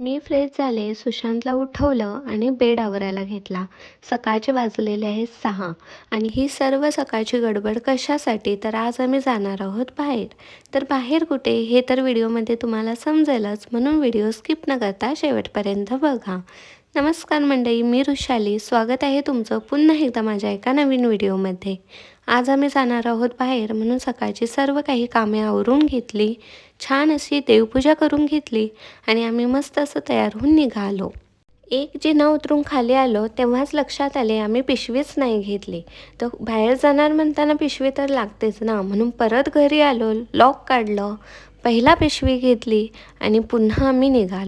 मी fresh झाले, सुशांतला उठवलं आणि बेड आवरायला घेतला. सकाळचे वाजलेले आहेत सहा आणि ही सर्व सकाळची गडबड कशासाठी? तर आज आम्ही जाणार आहोत बाहेर. तर बाहेर कुठे? हे तर व्हिडिओमध्ये तुम्हाला समजेलच, म्हणून व्हिडिओ स्किप न करता शेवटपर्यंत बघा. नमस्कार मंडळी, मी ऋषाली स्वागत आहे तुमचं पुन्हा एकदा माझ्या एका नवीन व्हिडिओमध्ये. आज आम्ही जाणार आहोत बाहेर, म्हणून सकाळची सर्व काही कामे आवरून घेतली. छान अशी देवपूजा करून घेतली आणि आम्ही मस्त असं तयार होऊन निघालो. एक जिना उतरून खाली आलो तेव्हाच लक्षात आले आम्ही पिशवीच नाही घेतली. तर बाहेर जाणार म्हणताना पिशवी तर लागतेच ना, म्हणून परत घरी आलो, लॉक काढलं, पहिला पिशवी घेतली आणि पुन्हा आम्ही निघालो.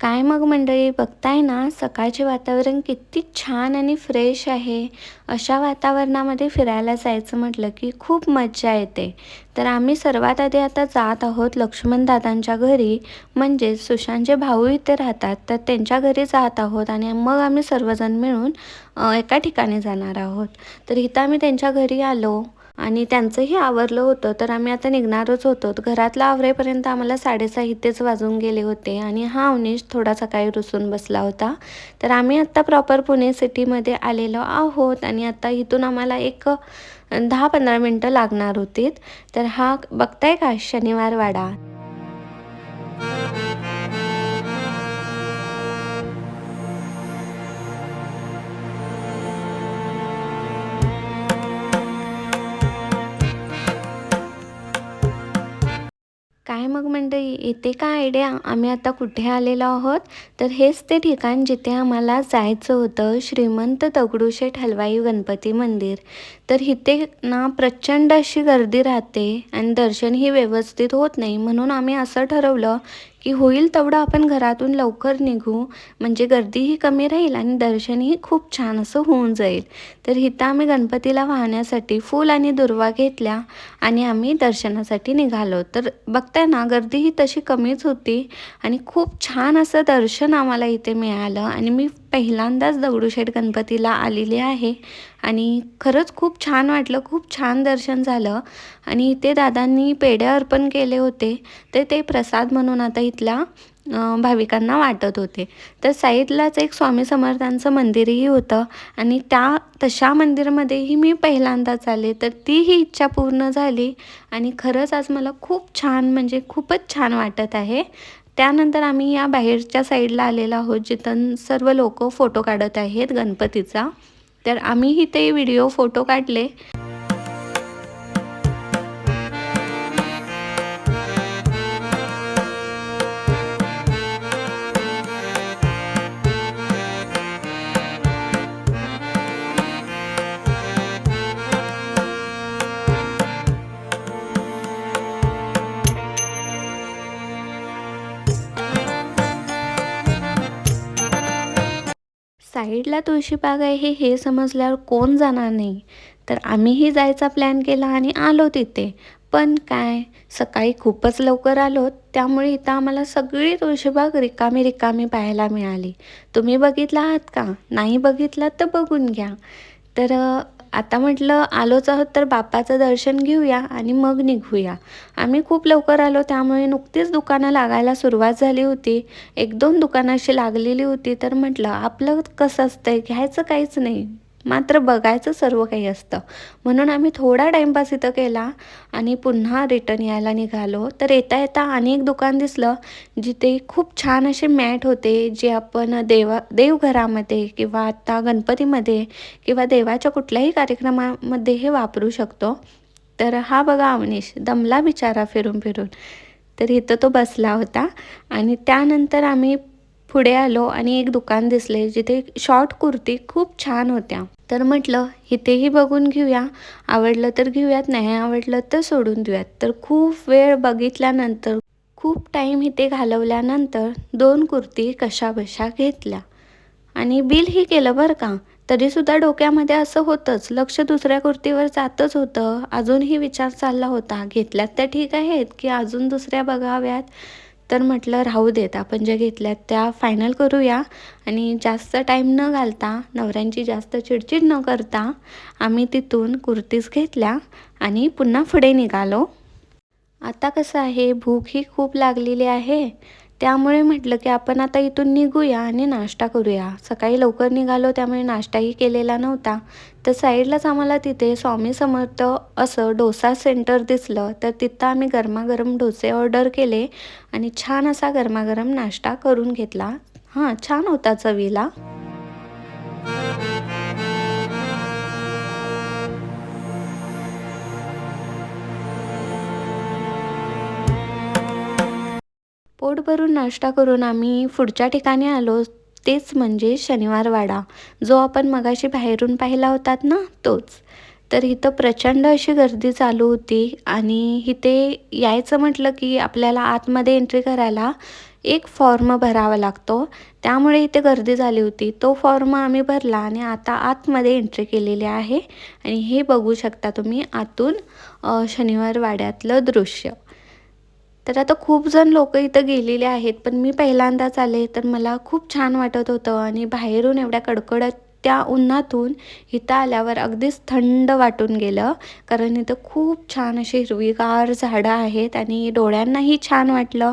काय मग मंडळी बघताय ना सकाळचे वातावरण किती छान आणि फ्रेश आहे. अशा वातावरणामध्ये फिरायला जायचं म्हटलं की खूप मज्जा येते. तर आम्ही सर्वात आधी आता जात आहोत लक्ष्मणदादांच्या घरी म्हणजेच सुशांतचे भाऊ इथे राहतात तर त्यांच्या घरी जात आहोत आणि मग आम्ही सर्वजण मिळून एका ठिकाणी जाणार आहोत. तर इथं आम्ही त्यांच्या घरी आलो आणि त्यांचंही आवरलं होतं. तर आम्ही आता निघणारच होतो. घरातला आवरेपर्यंत आम्हाला साडेसहा इथेच वाजून गेले होते आणि हा अवनीश थोडा सकाळी रुसून बसला होता. तर आम्ही आत्ता प्रॉपर पुणे सिटीमध्ये आलेलो आहोत आणि आत्ता इथून आम्हाला एक दहा पंधरा मिनटं लागणार होती तर हा बघताय का? शनिवार वाडा काय मग मंडळी? येते का आयडिया? आम्ही आता कुठे आलेलो आहोत? तर हेच ते ठिकाण जिथे आम्हाला जायचं होतं श्रीमंत दगडूशेठ हलवाई गणपती मंदिर. तर इथे ना प्रचंड अशी गर्दी राहते आणि दर्शनही व्यवस्थित होत नाही म्हणून आम्ही असं ठरवलं की होईल तेवढं आपण घरातून लवकर निघू म्हणजे गर्दीही कमी राहील आणि दर्शनही खूप छान असं होऊन जाईल. तर इथं आम्ही गणपतीला वाहण्यासाठी फूल आणि दुर्वा घेतल्या आणि आम्ही दर्शनासाठी निघालो. तर बघताय ना गर्दीही तशी कमीच होती आणि खूप छान असं दर्शन आम्हाला इथे मिळालं आणि मी पहिल्यांदाच दगडूशेठ गणपतीला आलेली आहे. आणि खरंच खूप छान वाटलं खूप छान दर्शन झालं. आणि इथे दादांनी पेढे अर्पण केले होते. तर ते प्रसाद म्हणून आता इथल्या भाविकांना वाटत होते. तर साईडलाच एक स्वामी समर्थांचं मंदिरही होतं. आणि त्या तशा मंदिरमध्येही मी पहिल्यांदाच आले. तर तीही इच्छा पूर्ण झाली. आणि खरंच आज मला खूप छान म्हणजे खूपच छान वाटत आहे. त्यानंतर आम्ही या बाहेरच्या साईडला आलेलो आहोत जिथं सर्व लोक फोटो काढत आहेत गणपतीचा. तर आम्हीही ते व्हिडिओ फोटो काढले. साईडला तुळशीबाग आहे हे समजल्यावर कोण जाणार नाही. तर आम्हीही जायचा प्लॅन केला आणि आलो तिथे. पण काय सकाळी खूपच लवकर आलो त्यामुळे इथं आम्हाला सगळी तुळशीबाग रिकामी रिकामी पाहायला मिळाली. तुम्ही बघितला आहात का? नाही बघितलात तर बघून घ्या. तर आता म्हटलं आलोच आहोत तर बाप्पाचं दर्शन घेऊया आणि मग निघूया. आम्ही खूप लवकर आलो त्यामुळे नुकतीच दुकानं लागायला सुरुवात झाली होती. एक दोन दुकानं अशी लागलेली होती तर म्हटलं आपलं कसं असतंय? घ्यायचं काहीच नाही. मात्र बघायचं सर्व काही असतं. म्हणून आम्ही थोडा टाईमपास इथं केला आणि पुन्हा रिटर्न यायला निघालो. तर येता येता अनेक दुकान दिसलं जिथे खूप छान असे मॅट होते जे आपण देवा देवघरामध्ये किंवा आता गणपतीमध्ये किंवा देवाच्या कुठल्याही कार्यक्रमामध्ये हे वापरू शकतो. तर हा बघा अवनीश दमला बिचारा फिरून फिरून. तर इथं तो बसला होता आणि त्यानंतर आम्ही पुढे आलो आणि एक दुकान दिसले जिथे शॉर्ट कुर्ती खूप छान होत्या. तर म्हटलं इथेही बघून घेऊया. आवडलं तर घेऊयात नाही आवडलं तर सोडून देऊयात. तर खूप वेळ बघितल्यानंतर खूप टाईम इथे घालवल्यानंतर दोन कुर्ती कशा बशा घेतल्या. आणि बिलही केलं बरं का? तरीसुद्धा डोक्यामध्ये असं होतंच लक्ष दुसऱ्या कुर्तीवर जातच होतं. अजूनही विचार चालला होता घेतल्यात त्या ठीक आहेत की अजून दुसऱ्या बघाव्यात? तर म्हटलं राहू देत आपण ज्या घेतल्यात त्या फायनल करूया. आणि जास्त टाईम न घालता नवऱ्यांची जास्त चिडचिड न करता आम्ही तिथून कुर्तीज घेतल्या आणि पुन्हा पुढे निघालो. आता कसं आहे भूक ही खूप लागलेली आहे. त्यामुळे म्हटलं की आपण आता इथून निघूया आणि नाश्ता करूया. सकाळी लवकर निघालो त्यामुळे नाश्ताही केलेला नव्हता. तर साईडलाच आम्हाला तिथे स्वामी समर्थ असं डोसा सेंटर दिसलं. तर तिथं आम्ही गरमागरम डोसे ऑर्डर केले आणि छान असा गरमागरम नाश्ता करून घेतला. हां छान होता चवीला. पोट भरून नाश्ता करून आम्ही पुढच्या ठिकाणी आलो तेच म्हणजे शनिवारवाडा जो आपण मगाशी बाहेरून पाहिला होतात ना तोच. तर इथं प्रचंड अशी गर्दी चालू होती आणि इथे यायचं म्हटलं की आपल्याला आतमध्ये एंट्री करायला एक फॉर्म भरावा लागतो. त्यामुळे इथे गर्दी झाली होती. तो फॉर्म आम्ही भरला आणि आता आतमध्ये एंट्री केलेली आहे. आणि हे बघू शकता तुम्ही आतून शनिवार वाड्यातलं दृश्य. तर आता खूप जण लोक इथं गेलेले आहेत पण मी पहिल्यांदाच आले. तर मला खूप छान वाटत होतं आणि बाहेरून एवढ्या कडकडत त्या उन्हातून इथं आल्यावर अगदीच थंड वाटून गेलं. कारण इथं खूप छान अशी हिरवीगार झाडं आहेत आणि डोळ्यांनाही छान वाटलं.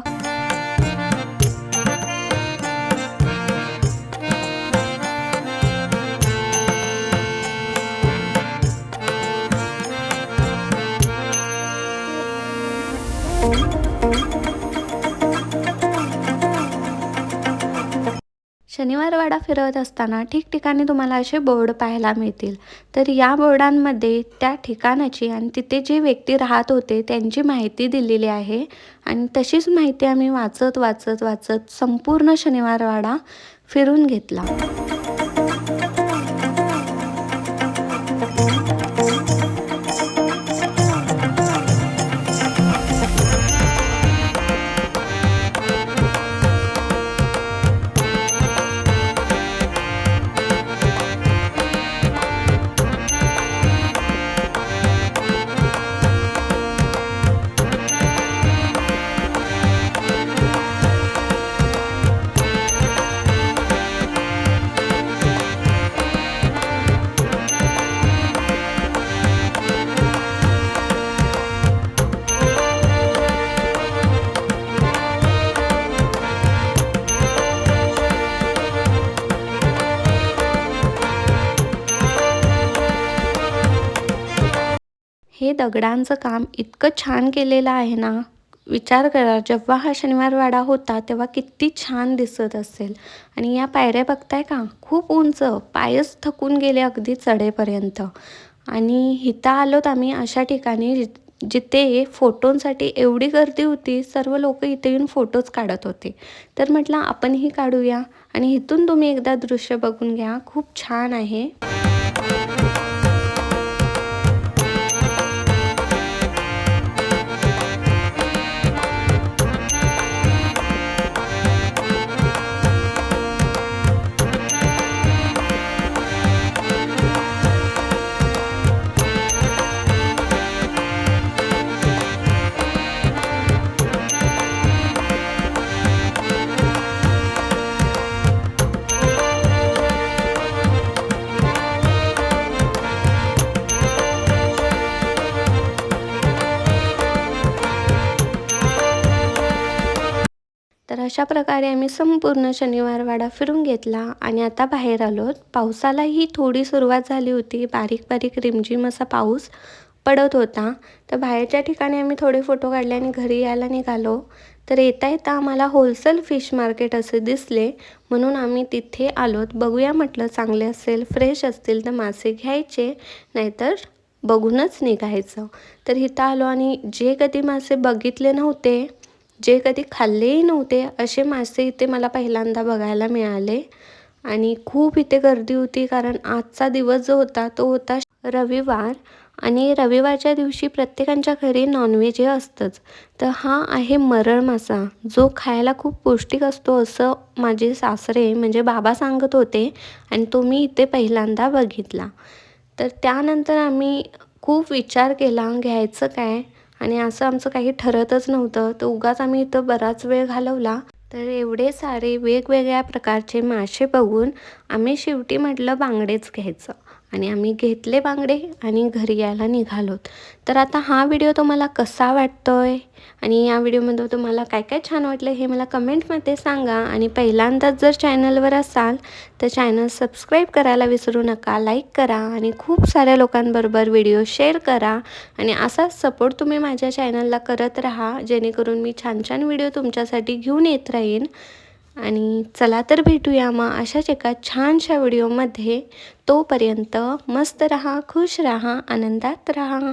शनिवारवाडा फिरवत असताना ठिकठिकाणी तुम्हाला असे बोर्ड पाहायला मिळतील. तर या बोर्डांमध्ये त्या ठिकाणाची आणि तिथे जे व्यक्ती राहत होते त्यांची माहिती दिलेली आहे. आणि तशीच माहिती आम्ही वाचत वाचत वाचत संपूर्ण शनिवारवाडा फिरून घेतला. हे दगडांचं काम इतकं छान केलेलं आहे ना? विचार करा जेव्हा हा शनिवारवाडा होता तेव्हा किती छान दिसत असेल. आणि या पायऱ्या बघताय का? खूप उंच पायच थकून गेले अगदी चढेपर्यंत. आणि हिता आलोत आम्ही अशा ठिकाणी जिथे फोटोंसाठी एवढी गर्दी होती सर्व लोक इथे येऊन फोटोज काढत होते. तर म्हटलं आपणही काढूया. आणि इथून तुम्ही एकदा दृश्य बघून घ्या. खूप छान आहे. अशा प्रकारे आम्ही संपूर्ण शनिवारवाडा फिरून घेतला आणि आता बाहेर आलो पावसालाही थोडी सुरुवात झाली होती. बारीक बारीक रिमझिम असा पाऊस पडत होता. तर बाहेरच्या ठिकाणी आम्ही थोडे फोटो काढले आणि घरी यायला निघालो. तर येता येता आम्हाला होलसेल फिश मार्केट असे दिसले. म्हणून आम्ही तिथे आलोत. बघूया म्हटलं चांगले असेल फ्रेश असतील तर मासे घ्यायचे नाहीतर बघूनच निघायचं. तर इथं आलो आणि जे कधी मासे बघितले नव्हते जे कधी खाल्लेही नव्हते असे मासे इथे मला पहिल्यांदा बघायला मिळाले. आणि खूप इथे गर्दी होती कारण आजचा दिवस जो होता तो होता रविवार. आणि रविवारच्या दिवशी प्रत्येकांच्या घरी नॉनव्हेज हे असतंच. तर हा आहे मरळ मासा जो खायला खूप पौष्टिक असतो असं माझे सासरे म्हणजे बाबा सांगत होते आणि तो मी इथे पहिल्यांदा बघितला. तर त्यानंतर आम्ही खूप विचार केला घ्यायचं काय? आणि असं आमचं काही ठरतच नव्हतं. तर उगाच आम्ही इथं बराच वेळ घालवला. तर एवढे सारे वेगवेगळ्या प्रकारचे मासे बघून आम्ही शेवटी म्हटलं बांगडेच घ्यायचं. आणि आम्ही घेतले बांगडे आणि घरी यायला निघालोत. तर आता हा व्हिडिओ तुम्हाला कसा वाटतोय? आणि या व्हिडिओमध्ये तुम्हाला काय काय छान वाटलं हे मला कमेंटमध्ये सांगा. आणि पहिल्यांदाच जर चॅनलवर असाल तर चॅनल सबस्क्राईब करायला विसरू नका लाईक करा आणि खूप साऱ्या लोकांबरोबर व्हिडिओ शेअर करा. आणि असाच सपोर्ट तुम्ही माझ्या चॅनलला करत राहा जेणेकरून मी छान छान व्हिडिओ तुमच्यासाठी घेऊन येत राहीन. आणि चला तर भेटूया मग अशाच एका छानशा व्हिडिओमध्ये. तोपर्यंत मस्त रहा खुश रहा आनंदात रहा.